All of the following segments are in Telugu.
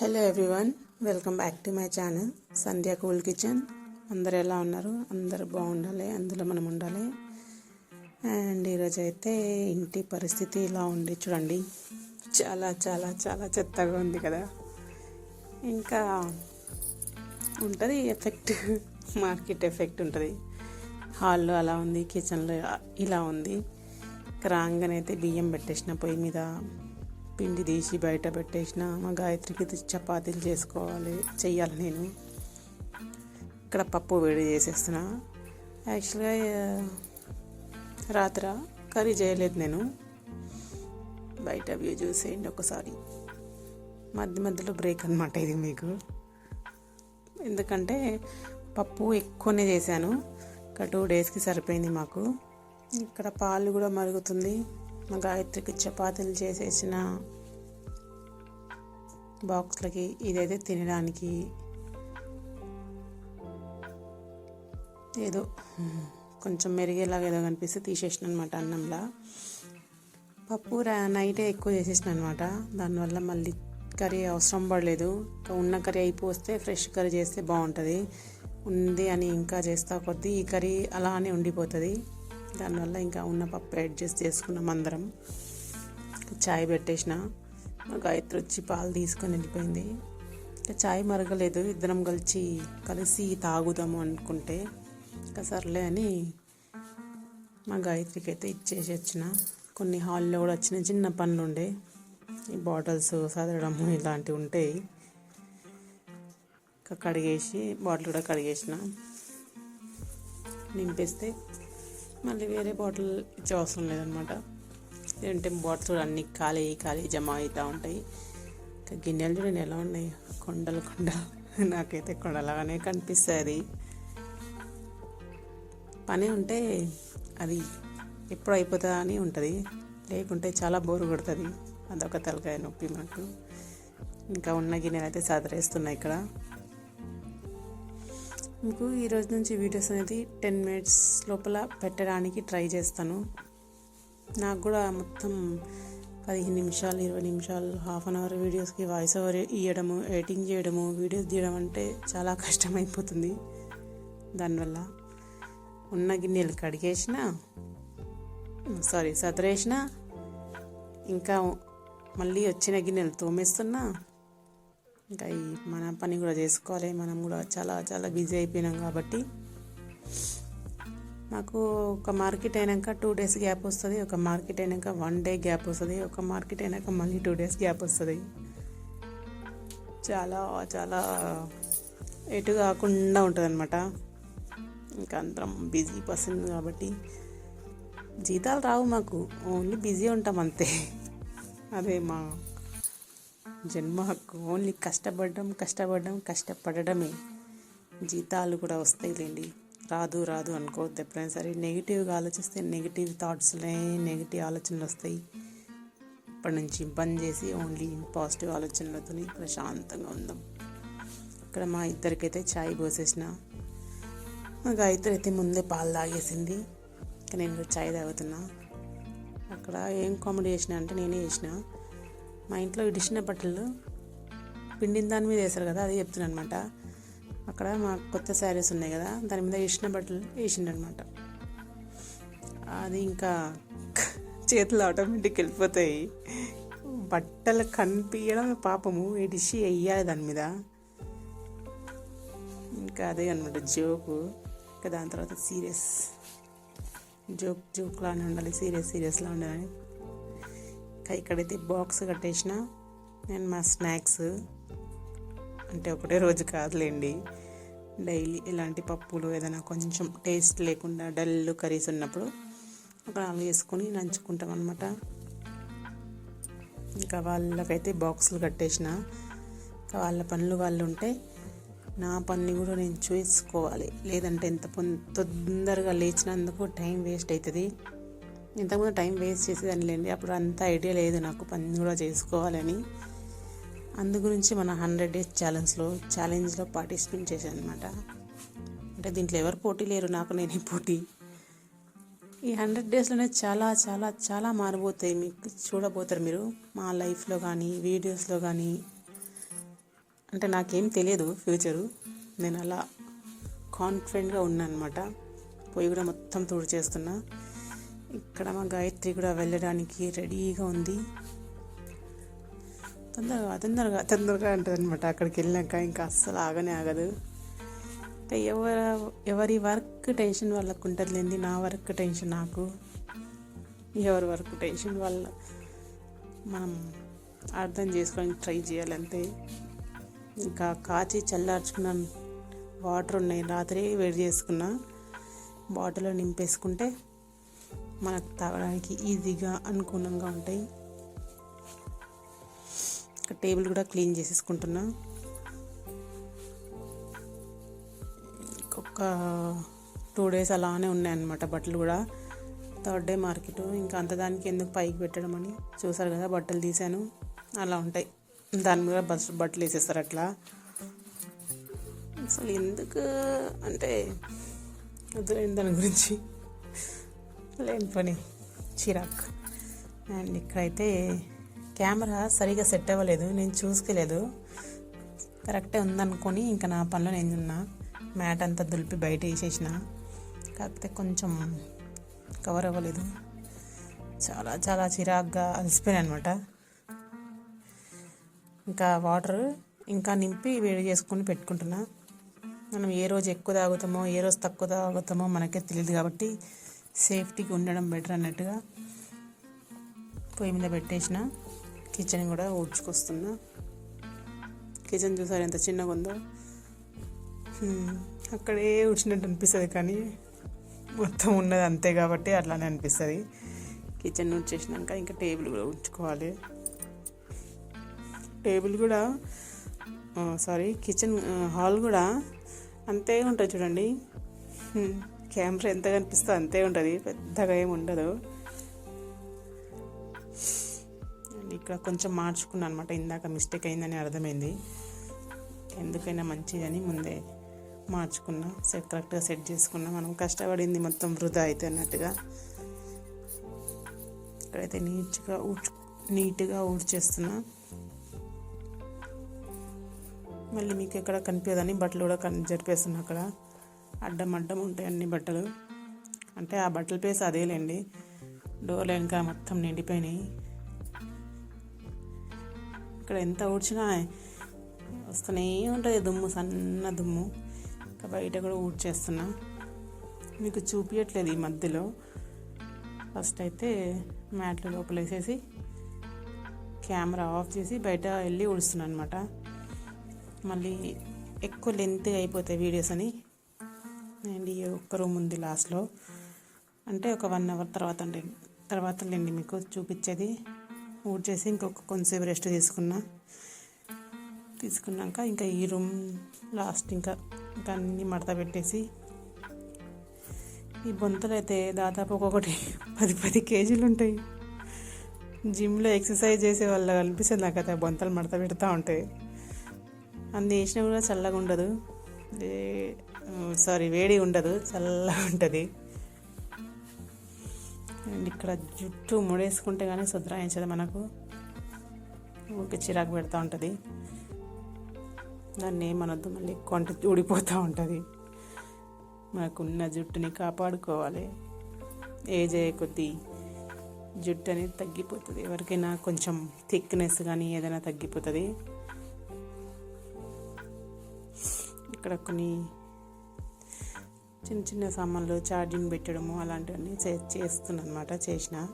Hello everyone welcome back to my channel Sandhya cool kitchen అందరు ఎలా ఉన్నారు? అందరూ బాగుండాలి అందులో మనం ఉండాలి. అండ్ ఈరోజు అయితే ఇంటి పరిస్థితి ఇలా ఉంది చూడండి. చాలా చాలా చాలా చెత్తగా ఉంది కదా. ఇంకా ఉంటుంది ఎఫెక్ట్ మార్కెట్ ఎఫెక్ట్ ఉంటుంది. హాల్లో అలా ఉంది కిచెన్లో ఇలా ఉంది. రాగానైతే బియ్యం పెట్టేసిన పొయ్యి మీద పిండి తీసి బయట పెట్టేసిన మా గాయత్రికి చపాతీలు చేసుకోవాలి చెయ్యాలి నేను. ఇక్కడ పప్పు వేడి చేసేస్తున్నా. యాక్చువల్గా రాత్ర కర్రీ చేయలేదు నేను. బయట వ్యూ చూసేయండి ఒకసారి. మధ్య మధ్యలో బ్రేక్ అనమాట ఇది మీకు. ఎందుకంటే పప్పు ఎక్కువనే చేశాను. ఒక టూ డేస్కి సరిపోయింది మాకు. ఇక్కడ పాలు కూడా మరుగుతుంది. మా గాయత్రికి చపాతీలు చేసేసిన బాక్స్లకి ఇదైతే తినడానికి ఏదో కొంచెం మెరిగేలాగా ఏదో కనిపిస్తే తీసేసిన అనమాట అన్నంలా. పప్పు నైటే ఎక్కువ చేసేసిన అనమాట దానివల్ల మళ్ళీ కర్రీ అవసరం పడలేదు. ఉన్న కర్రీ అయిపోస్తే ఫ్రెష్ కర్రీ చేస్తే బాగుంటుంది. ఉంది అని ఇంకా చేస్తా కొద్దీ ఈ కర్రీ అలానే ఉండిపోతుంది. దానివల్ల ఇంకా ఉన్న పప్పు అడ్జస్ట్ చేసుకున్నాం అందరం. చాయ్ పెట్టేసిన. మా గాయత్రి వచ్చి పాలు తీసుకొని వెళ్ళిపోయింది. ఇంకా చాయ్ మరగలేదు. ఇద్దరం కలిసి కలిసి తాగుదాము అనుకుంటే ఇంకా సర్లే అని మా గాయత్రికి అయితే ఇచ్చేసి వచ్చిన. కొన్ని హాల్లో కూడా వచ్చిన చిన్న పనులు ఉండే. ఈ బాటిల్స్ సదరడము ఇలాంటివి ఉంటాయి. ఇంకా కడిగేసి బాటిల్ కూడా కడిగేసిన. నింపేస్తే మళ్ళీ వేరే బాటిల్ ఇచ్చే అవసరం లేదనమాట. ఏంటంటే బాటిల్స్ కూడా అన్ని ఖాళీ ఖాళీ జమ అవుతూ ఉంటాయి. ఇంకా గిన్నెలు చూడండి ఎలా ఉన్నాయి. కొండలు కొండలు. నాకైతే కొండలాగానే కనిపిస్తుంది. పని ఉంటే అది ఎప్పుడు అయిపోతుందా అని ఉంటుంది. లేకుంటే చాలా బోరు కొడుతుంది. అదొక తలకాయ నొప్పి మనకు. ఇంకా ఉన్న గిన్నెలు అయితే సదరేస్తున్నాయి ఇక్కడ. మీకు ఈరోజు నుంచి వీడియోస్ అనేది టెన్ మినిట్స్ లోపల పెట్టడానికి ట్రై చేస్తాను. నాకు కూడా మొత్తం పదిహేను నిమిషాలు ఇరవై నిమిషాలు హాఫ్ అన్ అవర్ వీడియోస్కి వాయిస్ ఓవర్ ఇవ్వడము ఎడిటింగ్ చేయడము వీడియోస్ తీయడం అంటే చాలా కష్టమైపోతుంది. దానివల్ల ఉన్న గిన్నెలు కడిగేసిన సారీ సదరేసిన ఇంకా మళ్ళీ వచ్చిన గిన్నెలు తోమేస్తున్నా ఇంకా ఈ మన పని కూడా చేసుకోవాలి. మనం కూడా చాలా చాలా బిజీ అయిపోయినాం కాబట్టి. మాకు ఒక మార్కెట్ అయినాక టూ డేస్ గ్యాప్ వస్తుంది. ఒక మార్కెట్ అయినాక వన్ డే గ్యాప్ వస్తుంది. ఒక మార్కెట్ అయినాక మళ్ళీ టూ డేస్ గ్యాప్ వస్తుంది. చాలా చాలా ఎటు కాకుండా ఉంటుంది అనమాట ఇంకా అందరం బిజీ పర్సన్ కాబట్టి. జీతాలు రావు మాకు. ఓన్లీ బిజీ ఉంటాం అంతే. అదే మా జన్మ హక్కు. ఓన్లీ కష్టపడడం కష్టపడడం కష్టపడడమే. జీతాలు కూడా వస్తాయిలేండి. రాదు రాదు అనుకోవద్దు ఎప్పుడైనా సరే నెగిటివ్గా ఆలోచిస్తే నెగిటివ్ థాట్స్లే నెగిటివ్ ఆలోచనలు వస్తాయి. ఇప్పటి నుంచి బంద్ చేసి ఓన్లీ పాజిటివ్ ఆలోచనలతో ప్రశాంతంగా ఉందాం. ఇక్కడ మా ఇద్దరికైతే ఛాయ్ పోసేసిన. మా గాయత్రి అయితే ముందే పాలు తాగేసింది. ఇంకా నేను చాయ్ ఛాయ్ తాగుతున్నా. అక్కడ ఏం కామెడీ చేసిన అంటే నేనే చేసిన. మా ఇంట్లో ఇడిచిన బట్టలు పిండిన దాని మీద వేశారు కదా అది చెప్తున్నాను అనమాట అక్కడ మా కొత్త శారీస్ ఉన్నాయి కదా దాని మీద ఇడిచిన బట్టలు వేసిండనమాట అది ఇంకా చేతులు ఆటోమేటిక్ వెళ్ళిపోతాయి. బట్టలు కనిపించడం పాపము ఇడిసి వెయ్యాలి దాని మీద. ఇంకా అదే అనమాట జోకు. ఇంకా దాని తర్వాత సీరియస్. జోక్ జోక్లానే ఉండాలి సీరియస్ సీరియస్లా ఉండాలని. ఇక్కడైతే బాక్స్ కట్టేసిన. నేను మా స్నాక్స్ అంటే ఒకటే రోజు కాదులేండి. డైలీ ఇలాంటి పప్పులు ఏదైనా కొంచెం టేస్ట్ లేకుండా డల్ కర్రీస్ ఉన్నప్పుడు ఒక నాలుగు వేసుకొని నంచుకుంటాం అనమాట ఇంకా వాళ్ళకైతే బాక్సులు కట్టేసిన. ఇంకా వాళ్ళ పనులు వాళ్ళు ఉంటే నా పని కూడా నేను చూసుకోవాలి. లేదంటే ఎంత తొందరగా లేచినందుకు టైం వేస్ట్ అవుతుంది. ఇంతకుముందు టైం వేస్ట్ చేసేదాన్ని లేండి. అప్పుడు అంత ఐడియా లేదు నాకు పని కూడా చేసుకోవాలని. అందు గురించి మన హండ్రెడ్ డేస్ ఛాలెంజ్లో ఛాలెంజ్లో పార్టిసిపేట్ చేశాను అనమాట అంటే దీంట్లో ఎవరు పోటీ లేరు నాకు నేనే పోటీ. ఈ హండ్రెడ్ డేస్లోనే చాలా చాలా చాలా మారిపోతాయి మీకు చూడబోతారు మీరు. మా లైఫ్లో కానీ వీడియోస్లో కానీ. అంటే నాకేం తెలియదు ఫ్యూచరు. నేను అలా కాన్ఫిడెంట్గా ఉన్నాను అనమాట పొయ్యి కూడా మొత్తం తోడు చేస్తున్నా ఇక్కడ మా గాయత్రి కూడా వెళ్ళడానికి రెడీగా ఉంది. తొందరగా తొందరగా తొందరగా అంటుంది అనమాట అక్కడికి వెళ్ళాక ఇంకా అస్సలు ఆగనే ఆగదు. ఎవరు ఎవరి వర్క్ టెన్షన్ వాళ్ళకు ఉంటుంది లేని నా వర్క్ టెన్షన్ నాకు. ఎవరి వర్క్ టెన్షన్ వల్ల మనం అర్థం చేసుకోవడానికి ట్రై చేయాలంతే. ఇంకా కాచి చల్లార్చుకున్న వాటర్ ఉన్నాయి. రాత్రి వేడి చేసుకున్న బాటిల్లో నింపేసుకుంటే మనకు తాగడానికి ఈజీగా అనుకూలంగా ఉంటాయి. టేబుల్ కూడా క్లీన్ చేసేసుకుంటున్నా. ఇంకొక టూ డేస్ అలానే ఉన్నాయన్నమాట బట్టలు కూడా. Third day market. ఇంకా అంత దానికి ఎందుకు పైకి పెట్టడం అని చూసారు కదా బట్టలు తీసాను అలా ఉంటాయి. దాని మీద బస్ బట్టలు వేసేస్తారు అట్లా. అసలు ఎందుకు అంటే వదిలేని దాని గురించి. లేని పని. చిరాక్. అండ్ ఇక్కడైతే కెమెరా సరిగా సెట్ అవ్వలేదు. నేను చూసుకోలేదు. కరెక్టే ఉందనుకొని ఇంకా నా పనిలో నేను ఉన్నా. మ్యాట్ అంతా దులిపి బయట వేసేసిన. కాకపోతే కొంచెం కవర్ అవ్వలేదు. చాలా చాలా చిరాగ్గా అలసిపోయాను అనమాట ఇంకా వాటర్ ఇంకా నింపి వేడి చేసుకొని పెట్టుకుంటున్నా. మనం ఏ రోజు ఎక్కువ తాగుతామో ఏ రోజు తక్కువ తాగుతామో మనకే తెలియదు కాబట్టి సేఫ్టీకి ఉండడం బెటర్ అన్నట్టుగా పొయ్యి మీద పెట్టేసిన. కిచెన్ కూడా ఊడ్చుకొస్తున్నా. కిచెన్ చూసారు ఎంత చిన్నగా ఉందో? అక్కడే ఊడ్చినట్టు అనిపిస్తుంది కానీ మొత్తం ఉన్నది అంతే కాబట్టి అట్లానే అనిపిస్తుంది. కిచెన్ ఊడ్చేసినాక ఇంకా టేబుల్ కూడా ఊడ్చుకోవాలి. టేబుల్ కూడా సారీ కిచెన్ హాల్ కూడా అంతే ఉంటుంది చూడండి. కెమెరా ఎంత కనిపిస్తే అంతే ఉంటుంది పెద్దగా ఏమి ఉండదు. ఇక్కడ కొంచెం మార్చుకున్నాను అనమాట ఇందాక మిస్టేక్ అయిందని అర్థమైంది. ఎందుకైనా మంచిదని ముందే మార్చుకున్నా సెట్ కరెక్ట్గా సెట్ చేసుకున్నా. మనం కష్టపడింది మొత్తం వృధా అయితే అన్నట్టుగా. ఇక్కడైతే నీట్గా ఊడ్చు నీట్గా ఊడ్చేస్తున్నా. మళ్ళీ మీకు ఎక్కడ కనిపించదని బట్టలు కూడా కన్ జరిపేస్తున్నా అక్కడ. అడ్డం అడ్డం ఉంటాయి అన్ని బట్టలు. అంటే ఆ బట్టల ప్లేస్ అదేలేండి. డోర్లు వెనక మొత్తం నిండిపోయినాయి. ఇక్కడ ఎంత ఊడ్చినా వస్తూనే ఉంటుంది దుమ్ము సన్న దుమ్ము. ఇంకా బయట కూడా ఊడ్చేస్తున్నా. మీకు చూపించట్లేదు ఈ మధ్యలో. ఫస్ట్ అయితే మ్యాట్లు లోపల వేసేసి కెమెరా ఆఫ్ చేసి బయట వెళ్ళి ఊడుస్తున్నాను అనమాట మళ్ళీ ఎక్కువ లెంత్గా అయిపోతాయి వీడియోస్ అని. అండ్ ఈ ఒక్క రూమ్ ఉంది లాస్ట్లో. అంటే ఒక వన్ అవర్ తర్వాత అండి తర్వాత లేండి మీకు చూపించేది. ఊడ్చేసి ఇంకొక కొంతసేపు రెస్ట్ తీసుకున్నా. తీసుకున్నాక ఇంకా ఈ రూమ్ లాస్ట్ ఇంకా ఇంకా అన్నీ మడత పెట్టేసి ఈ బొంతలు అయితే దాదాపు ఒక్కొక్కటి పది పది కేజీలు ఉంటాయి. జిమ్లో ఎక్సర్సైజ్ చేసే వాళ్ళు కనిపిస్తుంది నాకు అయితే ఆ బొంతలు మడత పెడతా ఉంటాయి అన్ని వేసినా కూడా చల్లగా ఉండదు. సారీ వేడి ఉండదు చల్లగా ఉంటుంది. అండ్ ఇక్కడ జుట్టు ముడేసుకుంటే కానీ శుద్ధ్రాయించదు మనకు. ఊరికి చిరాకు పెడతా ఉంటుంది. దాన్ని ఏమనొద్దు మళ్ళీ కొంట ఊడిపోతూ ఉంటుంది. మనకున్న జుట్టుని కాపాడుకోవాలి. ఏజ్ అయ్యే కొద్దీ జుట్టు అనేది తగ్గిపోతుంది. ఎవరికైనా కొంచెం థిక్నెస్ కానీ ఏదైనా తగ్గిపోతుంది. ఇక్కడ కొన్ని చిన్న చిన్న సామాన్లు ఛార్జింగ్ పెట్టడము అలాంటివన్నీ చే చేస్తున్నాను అనమాట చేసిన.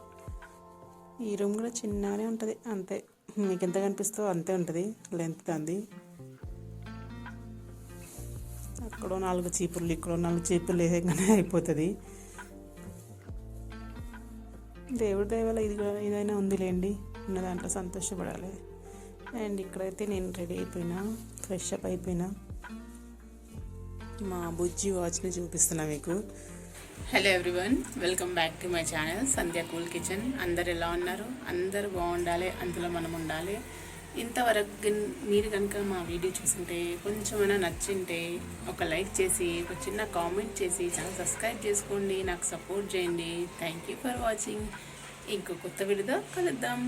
ఈ రూమ్ కూడా చిన్నగానే ఉంటుంది అంతే. మీకు ఎంత కనిపిస్తుందో అంతే ఉంటుంది లెంత్ దాంది. అక్కడో నాలుగు చీపుర్లు ఇక్కడో నాలుగు చీపుర్లు వేసేగానే అయిపోతుంది. దేవుడి దయవల్ల ఇది కూడా ఏదైనా ఉందిలేండి ఉన్న దాంట్లో సంతోషపడాలి. అండ్ ఇక్కడైతే నేను రెడీ అయిపోయినా ఫ్రెష్ అప్ అయిపోయినా. మా బుజ్జి వాచ్ని చూపిస్తున్నా మీకు. Hello everyone welcome back to my channel Sandhya cool kitchen అందరు ఎలా ఉన్నారు? అందరు బాగుండాలి అందులో మనం ఉండాలి. ఇంతవరకు మీరు కనుక మా వీడియో చూసుంటే కొంచెమైనా నచ్చింటే ఒక లైక్ చేసి ఒక చిన్న కామెంట్ చేసి ఛానల్ సబ్స్క్రైబ్ చేసుకోండి నాకు సపోర్ట్ చేయండి. థ్యాంక్ యూ ఫర్ వాచింగ్ ఇంకో కొత్త వీడియోతో కలుద్దాం.